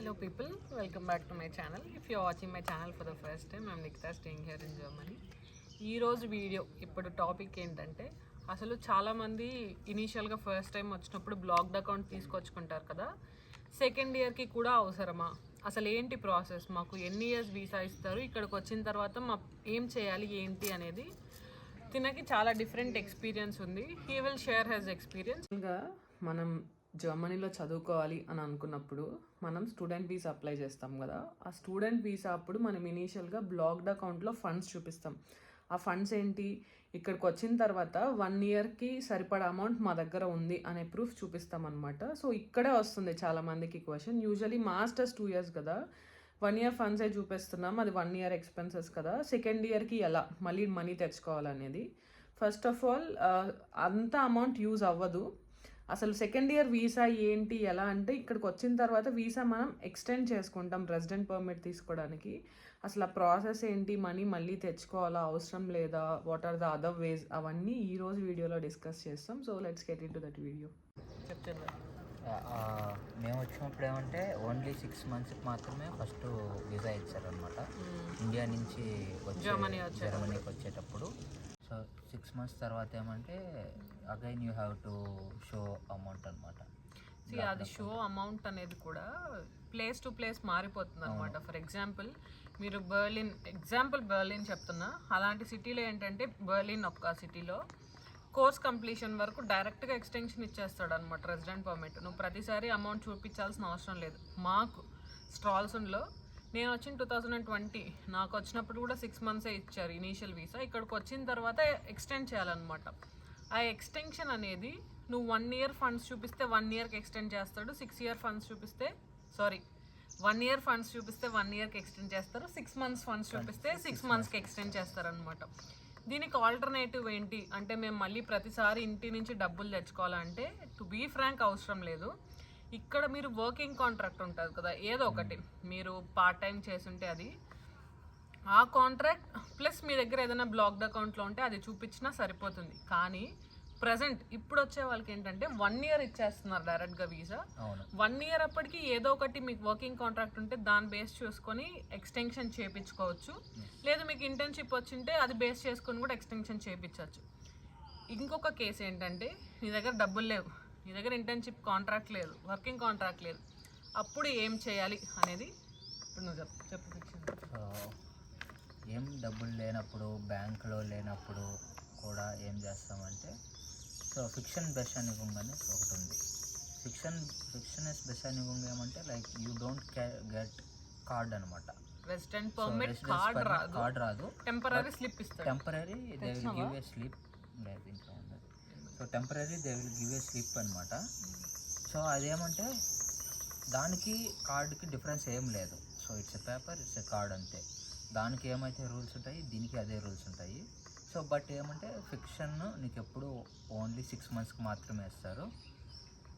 Hello people, welcome back to my channel. If you're watching my channel for the first time, I'm Nikita staying here in Germany. ఈరోజు video ఇప్పుడు topic ఏంటంటే అసలు చాలామంది ఇనీషియల్గా first time వచ్చినప్పుడు బ్లాగ్డ్ account తీసుకొచ్చుకుంటారు కదా. Second ఇయర్కి కూడా అవసరమా? అసలు ఏంటి ప్రాసెస్ మాకు ఎన్ని ఇయర్స్ వీసా ఇస్తారు? ఇక్కడికి వచ్చిన తర్వాత మా ఏం చేయాలి? ఏంటి అనేది తినకి చాలా డిఫరెంట్ ఎక్స్పీరియన్స్ ఉంది. He will share his experience ఇంకా మనం జర్మనీలో చదువుకోవాలి అని అనుకున్నప్పుడు మనం స్టూడెంట్ వీసా అప్లై చేస్తాం కదా. ఆ స్టూడెంట్ వీసా అప్పుడు మనం ఇనీషియల్గా బ్లాక్డ్ అకౌంట్లో ఫండ్స్ చూపిస్తాం. ఆ ఫండ్స్ ఏంటి? ఇక్కడికి వచ్చిన తర్వాత వన్ ఇయర్కి సరిపడా అమౌంట్ మా దగ్గర ఉంది అనే ప్రూఫ్ చూపిస్తాం అనమాట సో ఇక్కడే వస్తుంది చాలా మందికి question usually masters two years కదా. వన్ ఇయర్ ఫండ్సే చూపిస్తున్నాం. అది వన్ ఇయర్ ఎక్స్పెన్సెస్ కదా. సెకండ్ ఇయర్కి ఎలా? మళ్ళీ మనీ తెచ్చుకోవాలనేది. ఫస్ట్ ఆఫ్ ఆల్ అంత అమౌంట్ యూజ్ అవ్వదు. అసలు సెకండ్ ఇయర్ వీసా ఏంటి ఎలా అంటే ఇక్కడికి వచ్చిన తర్వాత వీసా మనం ఎక్స్టెండ్ చేసుకుంటాం రెసిడెంట్ పర్మిట్ తీసుకోవడానికి. అసలు ఆ ప్రాసెస్ ఏంటి మనీ మళ్ళీ తెచ్చుకోవాలా అవసరం లేదా what are the other ways అవన్నీ ఈ రోజు వీడియోలో డిస్కస్ చేస్తాం. So let's get into that video చెప్తాను మేము వచ్చినప్పుడు ఏమంటే ఓన్లీ సిక్స్ మంత్స్కి మాత్రమే ఫస్ట్ వీసా ఇచ్చారనమాట ఇండియా నుంచి జర్మనీ జర్మనీకి వచ్చేటప్పుడు. సో సిక్స్ మంత్స్ తర్వాత ఏమంటే again you have to show amount అనమాట అది షో అమౌంట్ అనేది కూడా ప్లేస్ టు ప్లేస్ మారిపోతుంది అనమాట ఫర్ ఎగ్జాంపుల్ మీరు బర్లిన్ ఎగ్జాంపుల్ బర్లిన్ చెప్తున్నా. అలాంటి సిటీలో ఏంటంటే బర్లిన్ ఒక్క సిటీలో కోర్స్ కంప్లీషన్ వరకు డైరెక్ట్గా ఎక్స్టెన్షన్ ఇచ్చేస్తాడు అనమాట రెసిడెంట్ పర్మిట్ నువ్వు ప్రతిసారి అమౌంట్ చూపించాల్సిన అవసరం లేదు. మాకు స్ట్రాల్సన్లో నేను వచ్చిన టూ థౌజండ్ అండ్ ట్వంటీ నాకు వచ్చినప్పుడు కూడా సిక్స్ మంత్సే ఇచ్చారు ఇనీషియల్ వీసా ఇక్కడికి వచ్చిన తర్వాత ఎక్స్టెండ్ చేయాలన్నమాట. ఆ ఎక్స్టెన్షన్ అనేది నువ్వు వన్ ఇయర్ ఫండ్స్ చూపిస్తే వన్ ఇయర్కి ఎక్స్టెండ్ చేస్తాడు సిక్స్ ఇయర్ ఫండ్స్ చూపిస్తే సారీ వన్ ఇయర్ ఫండ్స్ చూపిస్తే వన్ ఇయర్కి ఎక్స్టెండ్ చేస్తారు సిక్స్ మంత్స్ ఫండ్స్ చూపిస్తే సిక్స్ మంత్స్కి ఎక్స్టెండ్ చేస్తారనమాట దీనికి ఆల్టర్నేటివ్ ఏంటి? అంటే మేము మళ్ళీ ప్రతిసారి ఇంటి నుంచి డబ్బులు తెచ్చుకోవాలంటే టు బీ ఫ్రాంక్ అవసరం లేదు. ఇక్కడ మీరు వర్కింగ్ కాంట్రాక్ట్ ఉంటుంది కదా ఏదో ఒకటి. మీరు పార్ట్ టైం చేస్తుంటే అది. ఆ కాంట్రాక్ట్ ప్లస్ మీ దగ్గర ఏదైనా బ్లాక్డ్ అకౌంట్లో ఉంటే అది చూపించినా సరిపోతుంది. కానీ ప్రజెంట్ ఇప్పుడు వచ్చే వాళ్ళకి ఏంటంటే వన్ ఇయర్ ఇచ్చేస్తున్నారు డైరెక్ట్గా వీసా వన్ ఇయర్ అప్పటికి ఏదో ఒకటి మీకు వర్కింగ్ కాంట్రాక్ట్ ఉంటే దాన్ని బేస్ చేసుకొని ఎక్స్టెన్షన్ చేయించుకోవచ్చు లేదు మీకు ఇంటర్న్షిప్ వచ్చింటే అది బేస్ చేసుకొని కూడా ఎక్స్టెన్షన్ చేయించవచ్చు ఇంకొక కేసు ఏంటంటే నీ దగ్గర డబ్బులు లేవు. నీ దగ్గర ఇంటర్న్షిప్ కాంట్రాక్ట్ లేదు వర్కింగ్ కాంట్రాక్ట్ లేదు. అప్పుడు ఏం చేయాలి అనేది ఇప్పుడు నువ్వు చెప్పు చెప్పు ఏం డబ్బులు లేనప్పుడు బ్యాంకులో లేనప్పుడు కూడా ఏం చేస్తామంటే సో ఫిక్షన్ బెస్ట్ అనేసి ఒకటి ఉంది. ఫిక్షన్ ఫిక్షన్ ఎస్ బెస్ట్ అనిగుంగ్ ఏమంటే like you don't get card అనమాట రెసిడెంట్ పర్మిట్ కార్డ్ రాదు. కార్డ్ రాదు. టెంపరీ స్లిప్ ఇస్తాడు. Temporary they will give a slip లేదు so temporary they will give a slip అనమాట సో అదేమంటే దానికి కార్డుకి డిఫరెన్స్ ఏం లేదు. So it's a paper it's a card అంతే. దానికి ఏమైతే రూల్స్ ఉంటాయి దీనికి అదే రూల్స్ ఉంటాయి. సో బట్ ఏమంటే ఫిక్షన్ నీకు ఎప్పుడు ఓన్లీ సిక్స్ మంత్స్కి మాత్రమే ఇస్తారు.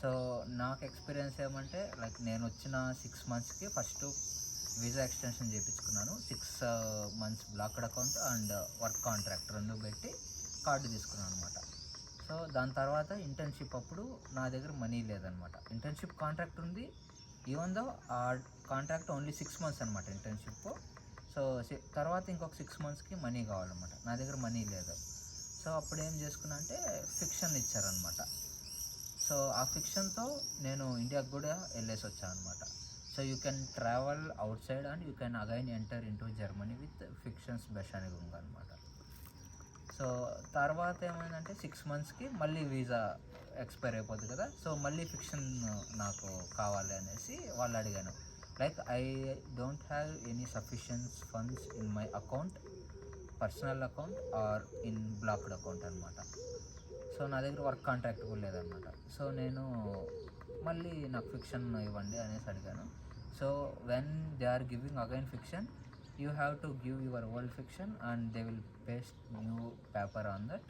సో నాకు ఎక్స్పీరియన్స్ ఏమంటే లైక్ నేను వచ్చిన సిక్స్ మంత్స్కి ఫస్ట్ వీసా ఎక్స్టెన్షన్ చేయించుకున్నాను. Six months blocked account and work contract రెండు పెట్టి కార్డు తీసుకున్నాను అనమాట సో దాని తర్వాత ఇంటర్న్షిప్ అప్పుడు నా దగ్గర మనీ లేదనమాట ఇంటర్న్షిప్ కాంట్రాక్ట్ ఉంది. ఈవెన్ దో ఆ కాంట్రాక్ట్ ఓన్లీ సిక్స్ మంత్స్ అనమాట ఇంటర్న్షిప్ సో తర్వాత ఇంకొక సిక్స్ మంత్స్కి మనీ కావాలన్నమాట. నా దగ్గర మనీ లేదు. సో అప్పుడు ఏం చేసుకున్నా అంటే ఫిక్షన్ ఇచ్చారనమాట సో ఆ ఫిక్షన్తో నేను ఇండియాకి కూడా వెళ్ళేసి వచ్చాను అనమాట so you can travel outside and you can again enter into Germany with fictions బెషానిగుంగ్ అనమాట సో తర్వాత ఏమైందంటే సిక్స్ మంత్స్కి మళ్ళీ వీసా ఎక్స్పైర్ అయిపోతుంది కదా. సో మళ్ళీ ఫిక్షన్ నాకు కావాలి అనేసి వాళ్ళు అడిగాను. Like I don't have any sufficient funds in my account personal account or in blocked account అనమాట సో నా దగ్గర వర్క్ కాంట్రాక్ట్ కూడా లేదనమాట సో నేను మళ్ళీ నాకు ఫిక్షన్ ఇవ్వండి అనేసి అడిగాను. So when they are giving again fiction you have to give your old fiction and they will paste new paper on that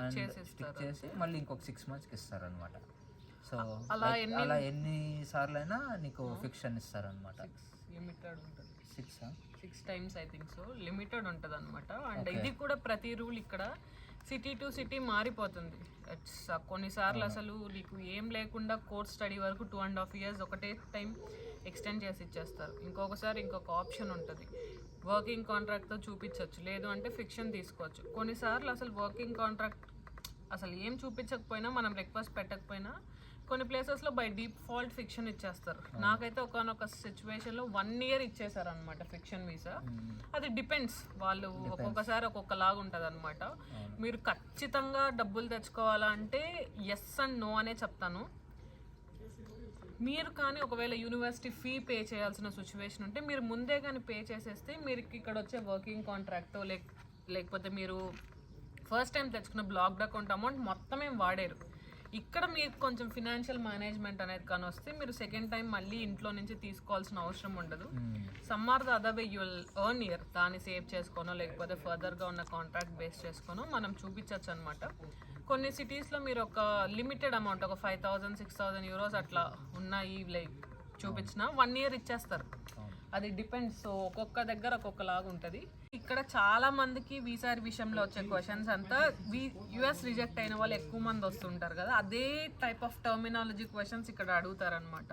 and stick చేసి మళ్ళీ ఇంకొక సిక్స్ మంత్స్కి ఇస్తారనమాట సో అలా ఎన్ని- అలా ఎన్ని సార్లు అయినా నీకు ఫిక్షన్ ఇస్తారనమాట six six times I think so limited ఉంటుంది అనమాట అండ్. ఇది కూడా ప్రతి రూల్ ఇక్కడ సిటీ టు సిటీ మారిపోతుంది. Uh, కొన్నిసార్లు అసలు నీకు ఏం లేకుండా కోర్స్ స్టడీ వరకు టూ అండ్ హాఫ్ ఇయర్స్ ఒకటే టైం ఎక్స్టెండ్ చేసి ఇచ్చేస్తారు. ఇంకొకసారి ఇంకొక ఆప్షన్ ఉంటుంది. వర్కింగ్ కాంట్రాక్ట్తో చూపించవచ్చు లేదు అంటే ఫిక్షన్ తీసుకోవచ్చు. కొన్నిసార్లు అసలు వర్కింగ్ కాంట్రాక్ట్ అసలు ఏం చూపించకపోయినా మనం రిక్వెస్ట్ పెట్టకపోయినా కొన్ని ప్లేసెస్లో బై డిఫాల్ట్ ఫిక్షన్ ఇచ్చేస్తారు. నాకైతే ఒకనొక సిచ్యువేషన్లో వన్ ఇయర్ ఇచ్చేసారు అనమాట ఫిక్షన్ వీసా అది డిపెండ్స్ వాళ్ళు ఒక్కొక్కసారి ఒక్కొక్కలాగా ఉంటుంది అనమాట మీరు ఖచ్చితంగా డబ్బులు తెచ్చుకోవాలంటే ఎస్ అండ్ నో అనే చెప్తాను. మీరు కానీ ఒకవేళ యూనివర్సిటీ ఫీ పే చేయాల్సిన సిచ్యువేషన్ ఉంటే మీరు ముందే కానీ పే చేసేస్తే మీరు ఇక్కడ వచ్చే వర్కింగ్ కాంట్రాక్ట్ లేక్ లేకపోతే మీరు ఫస్ట్ టైం తెచ్చుకున్న బ్లాక్డ్ అకౌంట్ అమౌంట్ మొత్తం ఏం వాడారు. ఇక్కడ మీకు కొంచెం ఫినాన్షియల్ మేనేజ్మెంట్ అనేది కానీ వస్తే మీరు సెకండ్ టైం మళ్ళీ ఇంట్లో నుంచి తీసుకోవాల్సిన అవసరం ఉండదు. Summer the other way you'll earn year దాన్ని సేవ్ చేసుకోనో లేకపోతే ఫర్దర్గా ఉన్న కాంట్రాక్ట్ బేస్ చేసుకోనో మనం చూపించవచ్చు అనమాట కొన్ని సిటీస్లో మీరు ఒక లిమిటెడ్ అమౌంట్ ఒక five thousand six thousand euros అట్లా ఉన్నాయి లైక్ చూపించిన వన్ ఇయర్ ఇచ్చేస్తారు. అది డిపెండ్స్ సో ఒక్కొక్క దగ్గర ఒక్కొక్కలాగా ఉంటుంది. ఇక్కడ చాలా మందికి వీసా విషయంలో వచ్చే క్వశ్చన్స్ అంతా యుఎస్ రిజెక్ట్ అయిన వాళ్ళు ఎక్కువ మంది వస్తుంటారు కదా. అదే టైప్ ఆఫ్ టర్మినాలజీ క్వశ్చన్స్ ఇక్కడ అడుగుతారనమాట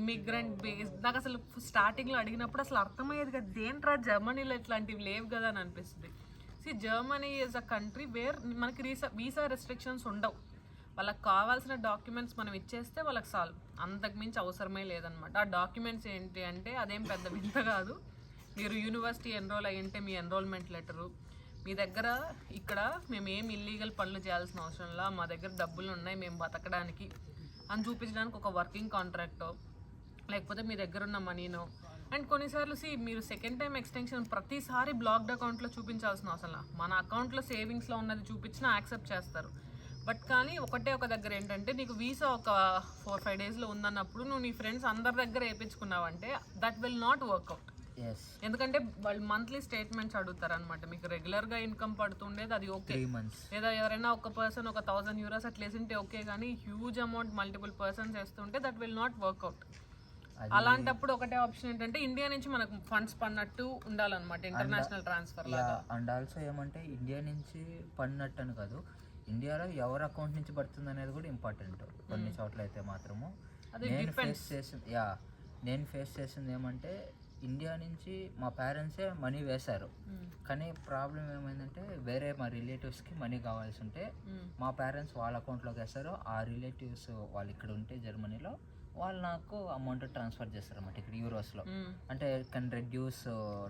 ఇమిగ్రెంట్ బేస్ నాకు అసలు స్టార్టింగ్లో అడిగినప్పుడు అసలు అర్థమయ్యేది కదా. దేంట్రా జర్మనీలో ఇట్లాంటివి లేవు కదా అని అనిపిస్తుంది. See Germany is a country where మనకి రీసా వీసా రెస్ట్రిక్షన్స్ ఉండవు. వాళ్ళకి కావాల్సిన డాక్యుమెంట్స్ మనం ఇచ్చేస్తే వాళ్ళకి సాల్వ్. అంతకుమించి అవసరమే లేదనమాట ఆ డాక్యుమెంట్స్ ఏంటి అంటే అదేం పెద్ద వింత కాదు. మీరు యూనివర్సిటీ ఎన్రోల్ అయ్యింటే మీ ఎన్రోల్మెంట్ లెటరు. మీ దగ్గర ఇక్కడ మేము ఏం ఇల్లీగల్ పనులు చేయాల్సిన అవసరంలా మా దగ్గర డబ్బులు ఉన్నాయి మేము బతకడానికి అని చూపించడానికి ఒక వర్కింగ్ కాంట్రాక్టో లేకపోతే మీ దగ్గర ఉన్న మనీనో. అండ్ కొన్నిసార్లు సి మీరు సెకండ్ టైం ఎక్స్టెన్షన్ ప్రతిసారి బ్లాక్డ్ అకౌంట్లో చూపించాల్సిన అవసరం మన అకౌంట్లో సేవింగ్స్లో ఉన్నది చూపించినా యాక్సెప్ట్ చేస్తారు. బట్ కానీ ఒకటే ఒక దగ్గర ఏంటంటే నీకు వీసా ఒక ఫోర్ ఫైవ్ డేస్లో ఉందన్నప్పుడు నువ్వు నీ ఫ్రెండ్స్ అందరి దగ్గర వేయించుకున్నావంటే that will not work out yes ఎందుకంటే వాళ్ళు మంత్లీ స్టేట్మెంట్స్ అడుగుతారు అనమాట మీకు రెగ్యులర్గా ఇన్కమ్ పడుతుండేది అది ఓకే. లేదా ఎవరైనా ఒక పర్సన్ ఒక థౌసండ్ యూరోస్ అట్లా వేసింటే ఓకే కానీ హ్యూజ్ అమౌంట్ మల్టిపుల్ పర్సన్స్ వేస్తుంటే that will not work out అది అలాంటప్పుడు ఒకటే ఆప్షన్ ఏంటంటే ఇండియా నుంచి మనకు ఫండ్స్ పడినట్టు ఉండాలన్నమాట. ఇంటర్నేషనల్ ట్రాన్స్ఫర్ లాగా. అండ్ ఆల్సో ఏమంటే ఇండియా నుంచి పడినట్టు అని కాదు ఇండియాలో ఎవరి అకౌంట్ నుంచి పడుతుంది అనేది కూడా ఇంపార్టెంట్. కొన్ని చోట్ల అయితే మాత్రము. అది నేను ఫేస్ చేసింది యా. నేను ఫేస్ చేసింది ఏమంటే ఇండియా నుంచి మా పేరెంట్సే మనీ వేశారు. కానీ ప్రాబ్లం ఏమైందంటే వేరే మా రిలేటివ్స్కి మనీ కావాల్సి ఉంటే మా పేరెంట్స్ వాళ్ళ అకౌంట్లోకి వేస్తారు ఆ రిలేటివ్స్ వాళ్ళు ఇక్కడ ఉంటే జర్మనీలో వాళ్ళు నాకు అమౌంట్ ట్రాన్స్ఫర్ చేస్తారు అన్నమాట ఇక్కడ యూరోస్లో అంటే కెన్ రెడ్యూస్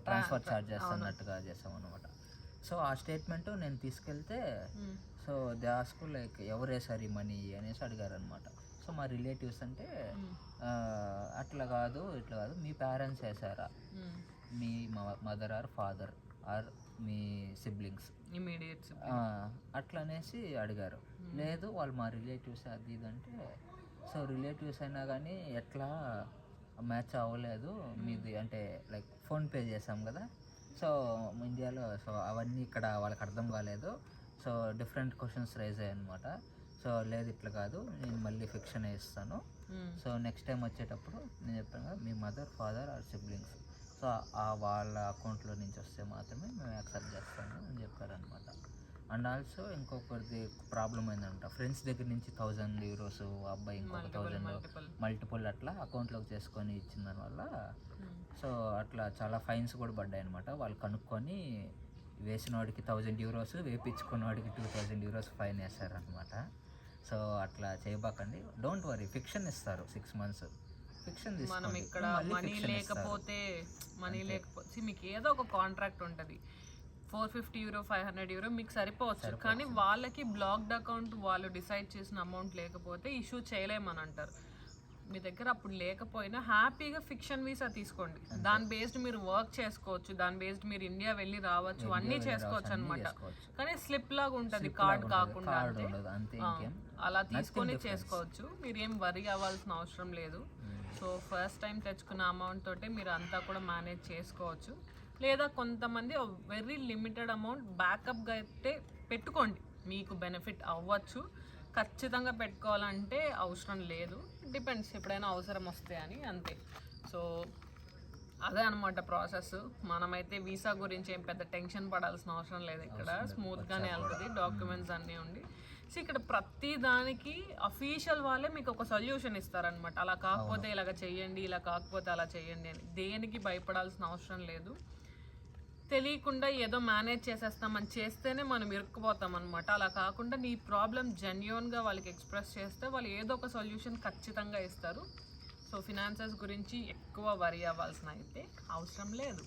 ట్రాన్స్ఫర్ ఛార్జెస్ అన్నట్టుగా చేస్తాం అనమాట సో ఆ స్టేట్మెంట్ నేను తీసుకెళ్తే సో దే ఆస్కు లైక్ ఎవరు వేసారు ఈ మనీ అనేసి అడిగారు అనమాట సో మా రిలేటివ్స్ అంటే అట్లా కాదు ఇట్లా కాదు మీ పేరెంట్స్ వేసారా? మీ మదర్ ఆర్ ఫాదర్ ఆర్ మీ సిబ్లింగ్స్? ఇమీడియట్ అట్లా అనేసి అడిగారు. లేదు వాళ్ళు మా రిలేటివ్స్ అది ఇది అంటే సో రిలేటివ్స్ అయినా కానీ ఎట్లా మ్యాచ్ అవ్వలేదు. మీది అంటే లైక్ ఫోన్పే చేసాం కదా. సో ఇండియాలో సో అవన్నీ ఇక్కడ వాళ్ళకి అర్థం కాలేదు. సో డిఫరెంట్ క్వశ్చన్స్ రైజ్ అయ్యాయి అనమాట సో లేదు ఇట్లా కాదు నేను మళ్ళీ ఫిక్షన్ ఇస్తాను. సో నెక్స్ట్ టైం వచ్చేటప్పుడు నేను చెప్పాను కదా మీ mother father or siblings so ఆ వాళ్ళ అకౌంట్లో నుంచి వస్తే మాత్రమే మేము యాక్సెప్ట్ చేస్తాము అని చెప్పారనమాట అండ్ ఆల్సో ఇంకొకరిది ప్రాబ్లం అయిందంట. ఫ్రెండ్స్ దగ్గర నుంచి థౌజండ్ యూరోస్ అబ్బాయి ఇంకొక థౌజండ్ మల్టిపుల్ మల్టిపుల్ అట్లా అకౌంట్లోకి చేసుకొని ఇచ్చిన దానివల్ల సో అట్లా చాలా ఫైన్స్ కూడా పడ్డాయి అనమాట వాళ్ళు కనుక్కొని వేసిన వాడికి థౌజండ్ యూరోస్ వేపించుకున్న వాడికి టూ థౌజండ్ యూరోస్ ఫైన్ వేస్తారనమాట సో అట్లా చేయబాకండి. డోంట్ వరీ ఫిక్షన్ ఇస్తారు సిక్స్ మంత్స్ ఫిక్షన్ మనం ఇక్కడ మనీ లేకపోతే మనీ లేకపోతే మీకు ఏదో ఒక కాంట్రాక్ట్ ఉంటుంది. Four fifty euro five hundred euro మీకు సరిపోవచ్చు. కానీ వాళ్ళకి బ్లాక్డ్ అకౌంట్ వాళ్ళు డిసైడ్ చేసిన అమౌంట్ లేకపోతే ఇష్యూ చేయలేమని అంటారు. మీ దగ్గర అప్పుడు లేకపోయినా హ్యాపీగా ఫిక్షన్ వీసా తీసుకోండి. దాని బేస్డ్ మీరు వర్క్ చేసుకోవచ్చు దాని బేస్డ్ మీరు ఇండియా వెళ్ళి రావచ్చు అన్నీ చేసుకోవచ్చు అనమాట కానీ స్లిప్ లాగా ఉంటుంది కార్డ్ కాకుండా అలా తీసుకొని చేసుకోవచ్చు. మీరు ఏం వరి అవ్వాల్సిన అవసరం లేదు. సో ఫస్ట్ టైం తెచ్చుకున్న అమౌంట్ తోటే మీరు అంతా కూడా మేనేజ్ చేసుకోవచ్చు. లేదా కొంతమంది వెరీ లిమిటెడ్ అమౌంట్ బ్యాకప్గా అయితే పెట్టుకోండి. మీకు బెనిఫిట్ అవ్వచ్చు. ఖచ్చితంగా పెట్టుకోవాలంటే అవసరం లేదు. డిపెండ్స్ ఎప్పుడైనా అవసరం వస్తే అని అంతే. సో అదే అనమాట ప్రాసెస్. మనమైతే వీసా గురించి ఏం పెద్ద టెన్షన్ పడాల్సిన అవసరం లేదు ఇక్కడ. స్మూత్గానే వెళ్తుంది డాక్యుమెంట్స్ అన్నీ ఉండి. సో ఇక్కడ ప్రతి దానికి అఫీషియల్ వాళ్ళే మీకు ఒక సొల్యూషన్ ఇస్తారనమాట అలా కాకపోతే ఇలాగ చేయండి ఇలా కాకపోతే అలా చేయండి అని. దేనికి భయపడాల్సిన అవసరం లేదు. తెలియకుండా ఏదో మేనేజ్ చేసేస్తామని చేస్తేనే మనం ఇరుక్కుపోతాం అనమాట అలా కాకుండా నీ ప్రాబ్లం జెన్యున్గా వాళ్ళకి ఎక్స్ప్రెస్ చేస్తే వాళ్ళు ఏదో ఒక సొల్యూషన్ ఖచ్చితంగా ఇస్తారు. సో ఫినాన్సెస్ గురించి ఎక్కువ వరి అవ్వాల్సిన అయితే అవసరం లేదు.